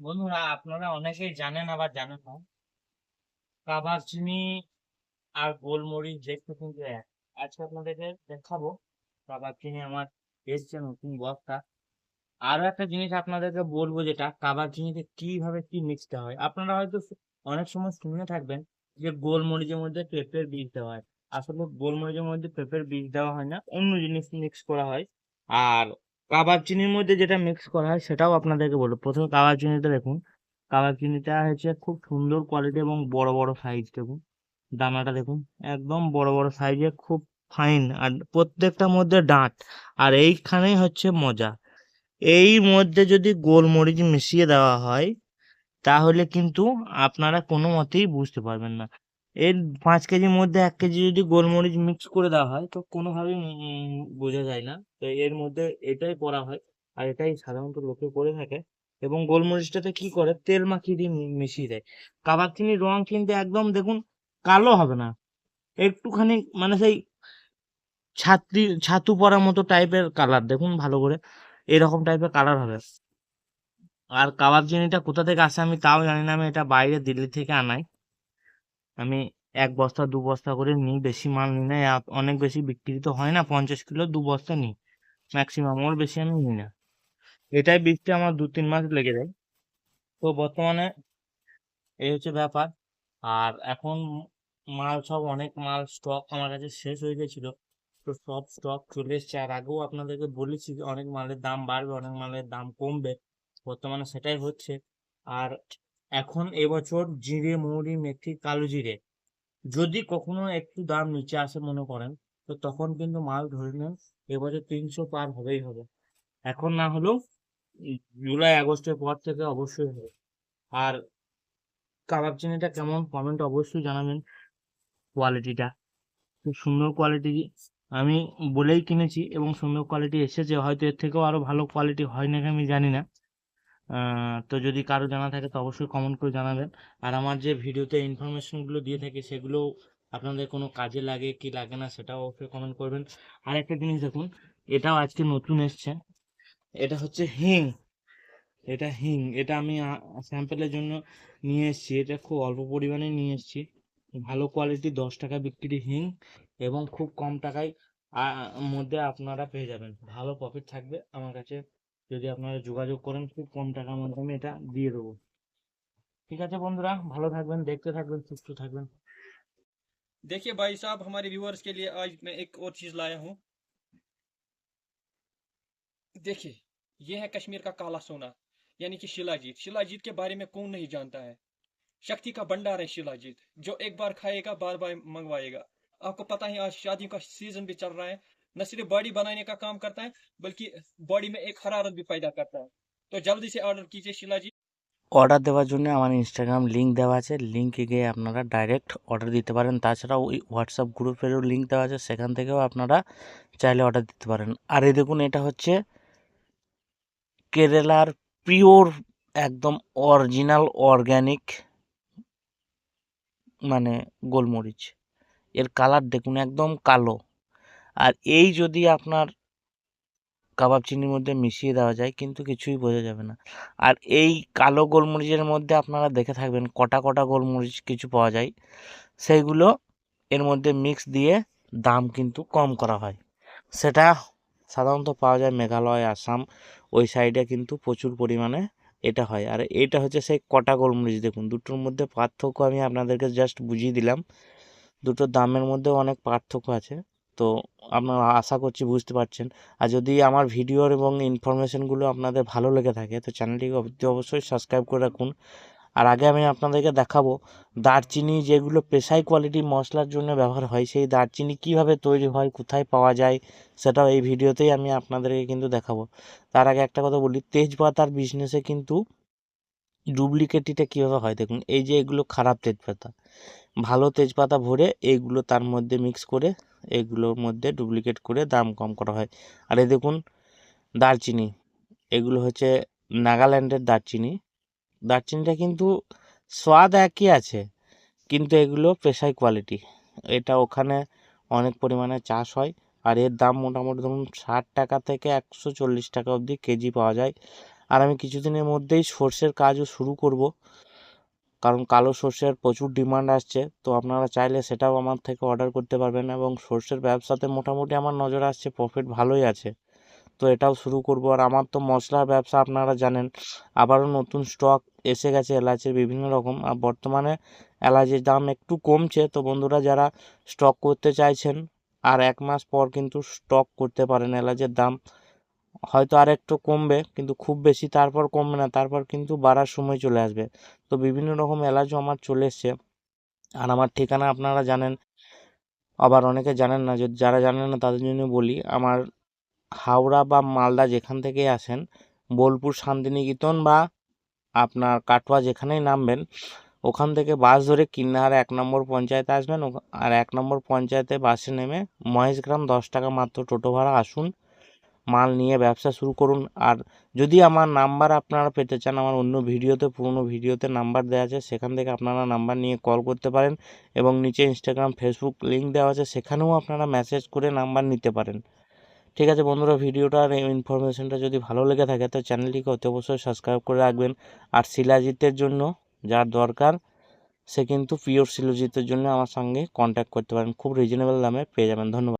বন্ধুরা, আপনারা অনেকেই জানেন আবার জানেন না। কাবার চিনি আর গোলমরিচ দেখতে কিন্তু এক। আজকে আপনাদেরকে দেখাবো কাবার চিনি আমার এসছে নতুন বস্তা। আরও একটা জিনিস আপনাদেরকে বলব যেটা কাবার চিনিতে কীভাবে কি মিক্সটা হয়? আপনারা হয়তো অনেক সময় শুনে থাকবেন যে গোলমরিচের মধ্যে পেঁপের বীজ দেওয়া হয়। আসলে গোলমরিচের মধ্যে পেঁপের বীজ দেওয়া হয় না, অন্য জিনিস মিক্স করা হয়। আর কাবাব চিনির মধ্যে যেটা মিক্স করা হয় সেটাও আপনাদেরকে বলব। প্রথমে কাবাব চিনিটা দেখুন। কাবাব চিনিটা হচ্ছে খুব সুন্দর কোয়ালিটি এবং বড় বড় সাইজ দেখুন। দানাটা দেখুন, একদম বড় বড় সাইজে খুব ফাইন আর প্রত্যেকটার মধ্যে ডাঁট। আর এইখানেই হচ্ছে মজা। এই মধ্যে যদি গোলমরিচ মিশিয়ে দেওয়া হয়, তাহলে কিন্তু আপনারা কোনো মতেই বুঝতে পারবেন না। এর পাঁচ কেজির মধ্যে এক কেজি যদি গোলমরিচ মিক্স করে দেওয়া হয়, তো কোনোভাবেই বোঝা যায় না। তো এর মধ্যে এটাই করা হয় আর এটাই সাধারণত লোকে করে থাকে। এবং গোলমরিচটাতে কি করে? তেল মাখিয়ে দিয়ে মিশিয়ে দেয়। কাবাব চিনির রং কিন্তু একদম দেখুন কালো হবে না। একটুখানি মানে সেই ছাত্রী, ছাতু পড়ার মতো টাইপের কালার দেখুন ভালো করে। এরকম টাইপের কালার হবে। আর কাবাব চিনিটা কোথা থেকে আসে আমি তাও জানি না। আমি এটা বাইরে দিল্লি থেকে আনাই। আমি এক বস্তা, দু বস্তা করে নিই, বেশি মাল নিই না। অনেক বেশি বিক্রি তো হয় না, পঞ্চাশ কিলো দু বস্তা নিই। ম্যাক্সিমাম ওর বেশি আমি নিই না। এটাই বিকতে আমার দু, তিন মাস লেগে যায়। তো বর্তমানে এই হচ্ছে ব্যাপার। আর এখন মাল সব, অনেক মাল স্টক আমার কাছে শেষ হয়ে গেছিল। তো সব স্টক চলে এসছে। আর আগেও আপনাদেরকে বলেছি অনেক মালের দাম বাড়বে, অনেক মালের দাম কমবে। বর্তমানে সেটাই হচ্ছে। আর এখন এবছর জিরে, মৌরি, মেথি, কালো জিরে। যদি কখনো একটু দাম নিচে আসে মনে করেন, তো তখন কিন্তু মাল ধরে নেন, এবছর তিনশো পার হবেই হবে। এখন না হলেও জুলাই, আগস্টের পর থেকে অবশ্যই হবে। আর কাবাব চিনিটা কেমন কমেন্ট অবশ্যই জানাবেন কোয়ালিটিটা। খুব সুন্দর কোয়ালিটি, আমি বলেই কিনেছি এবং সুন্দর কোয়ালিটি এসেছে, হয়তো এর থেকেও আরও ভালো কোয়ালিটি হয় নাকি আমি জানি না। তো যদি কারও জানা থাকে তো অবশ্যই কমেন্ট করে জানাবেন। আর আমার যে ভিডিওতে ইনফরমেশনগুলো দিয়ে থাকি সেগুলো আপনাদের কোনো কাজে লাগে কি লাগে না সেটাও অবশ্যই কমেন্ট করবেন। আর একটা জিনিস দেখুন, এটাও আজকে নতুন এসছে। এটা হচ্ছে হিং। এটা হিং। এটা আমি স্যাম্পেলের জন্য নিয়ে এসেছি। এটা খুব অল্প পরিমাণে নিয়ে এসেছি। ভালো কোয়ালিটি দশ টাকা বিক্রি হিং এবং খুব কম টাকায় মধ্যে আপনারা পেয়ে যাবেন। ভালো প্রফিট থাকবে আমার কাছে। যদি আপনারা যোগাযোগ করেন খুব কম টাকার মধ্যে আমি এটা দিয়ে দেবো ঠিক আছে বন্ধুরা ভালো থাকবেন দেখতে থাকবেন সুস্থ থাকবেন देखिए भाई साहब हमारे व्यूअर्स के लिए आज मैं एक और चीज लाया हूँ देखिए ये है कश्मीर का काला सोना यानी कि शिलाजीत शिलाजीत के बारे में कौन नहीं जानता है शक्ति का भंडार है शिलाजीत जो एक बार खाएगा बार बार मंगवाएगा आपको पता है आज शादियों का सीजन भी चल रहा है न सिर्फ बॉडी बनाने का काम करता है बल्कि बॉडी में एक हरारत भी पैदा करता है तो जल्दी से ऑर्डर कीजिए शिलाजीत অর্ডার দেওয়ার জন্য আমার ইনস্টাগ্রাম লিঙ্ক দেওয়া আছে লিঙ্কে গিয়ে আপনারা ডাইরেক্ট অর্ডার দিতে পারেন তাছাড়াও ওই হোয়াটসঅ্যাপ গ্রুপেরও লিঙ্ক দেওয়া আছে সেখান থেকেও আপনারা চাইলে অর্ডার দিতে পারেন আর এই দেখুন এটা হচ্ছে কেরালার পিওর একদম অরিজিনাল অর্গ্যানিক মানে গোলমরিচ এর কালার দেখুন একদম কালো আর এই যদি আপনার কাবাব চিনির মধ্যে মিশিয়ে দেওয়া যায়, কিন্তু কিছুই বোঝা যাবে না। আর এই কালো গোলমরিচের মধ্যে আপনারা দেখে থাকবেন, কটা কটা গোলমরিচ কিছু পাওয়া যায়। সেইগুলো এর মধ্যে মিক্স দিয়ে দাম কিন্তু কম করা হয়। সেটা সাধারণত পাওয়া যায় মেঘালয়, আসাম, ওই সাইডে কিন্তু প্রচুর পরিমাণে এটা হয়। আর এটা হচ্ছে সেই কটা গোলমরিচ। দেখুন, দুটোর মধ্যে পার্থক্য আমি আপনাদেরকে জাস্ট বুঝিয়ে দিলাম। দুটোর দামের মধ্যেও অনেক পার্থক্য আছে। তো আপনারা আশা করছি বুঝতে পারছেন। আর যদি আমার ভিডিওর এবং ইনফরমেশনগুলো আপনাদের ভালো লেগে থাকে, তো চ্যানেলটিকে অবশ্যই সাবস্ক্রাইব করে রাখুন। আর আগে আমি আপনাদেরকে দেখাবো, দারচিনি যেগুলো পেশাই কোয়ালিটি মশলার জন্য ব্যবহার হয়, সেই দারচিনি কীভাবে তৈরি হয়, কোথায় পাওয়া যায়, সেটাও এই ভিডিওতেই আমি আপনাদেরকে কিন্তু দেখাবো। তার আগে একটা কথা বলি, তেজপাতার বিজনেসে কিন্তু ডুপ্লিকেটিটা কীভাবে হয়, দেখুন, এই যে এগুলো খারাপ তেজপাতা। ভালো তেজপাতা ভরে এইগুলো তার মধ্যে মিক্স করে এগুলোর মধ্যে ডুপ্লিকেট করে দাম কম করা হয়। আর এই দেখুন, দারচিনি, এগুলো হচ্ছে নাগাল্যান্ডের দারচিনি। দারচিনিটা কিন্তু স্বাদ একই আছে, কিন্তু এগুলো পেশাই কোয়ালিটি এটা ওখানে অনেক পরিমাণে চাষ হয়, আর এর দাম মোটামুটি ধরুন ষাট টাকা থেকে একশো চল্লিশ টাকা অবধি কেজি পাওয়া যায়। আর আমি কিছুদিনের মধ্যেই সর্ষের কাজও শুরু করব। কারণ কালো সর্ষের প্রচুর ডিমান্ড আসছে, তো আপনারা চাইলে সেটাও আমার থেকে অর্ডার করতে পারবেন এবং সর্ষের ব্যবসাতে মোটামুটি আমার নজর আসছে প্রফিট ভালোই আছে। তো এটাও শুরু করব। আর আমার তো মশলার ব্যবসা আপনারা জানেন, আবারও নতুন স্টক এসে গেছে এলাচের বিভিন্ন রকম। আর বর্তমানে এলাচের দাম একটু কমছে, তো বন্ধুরা যারা স্টক করতে চাইছেন, আর এক মাস পর কিন্তু স্টক করতে পারেন এলাচের দাম। হয়তো আর একটু কমবে, কিন্তু খুব বেশি তারপর কমবে না, তারপর কিন্তু বাড়ার সময় চলে আসবে। তো বিভিন্ন রকম এলাচও আমার চলে এসছে। আর আমার ঠিকানা আপনারা জানেন, আবার অনেকে জানেন না যারা জানেন না তাদের জন্য বলি, আমার হাওড়া বা মালদা যেখান থেকেই আসেন, বোলপুর শান্তিনিকেতন বা আপনার কাটোয়া যেখানেই নামবেন, ওখান থেকে বাস ধরে কিন্নাহার এক নম্বর পঞ্চায়েতে আসবেন আর এক নম্বর পঞ্চায়েতে বাসে নেমে মহেশগ্রাম দশ টাকা মাত্র টোটো ভাড়া আসুন। মাল নিয়ে ব্যবসা শুরু করুন। আর যদি আমার নাম্বার আপনারা পেতে চান, আমার অন্য ভিডিওতে, পুরনো ভিডিওতে নাম্বার দেওয়া আছে, সেখান থেকে আপনারা নাম্বার নিয়ে কল করতে পারেন এবং নিচে ইনস্টাগ্রাম ফেসবুক লিঙ্ক দেওয়া আছে, সেখানেও আপনারা মেসেজ করে নাম্বার নিতে পারেন। ঠিক আছে বন্ধুরা ভিডিওটার ইনফরমেশনটা যদি ভালো লেগে থাকে, তো চ্যানেলটিকে অতি অবশ্যই সাবস্ক্রাইব করে রাখবেন। আর শিলাজিতের জন্য যার দরকার, সে কিন্তু পিওর শিলাজিতের জন্য আমার সঙ্গে কন্ট্যাক্ট করতে পারেন। খুব রিজনেবল দামে পেয়ে যাবেন। ধন্যবাদ।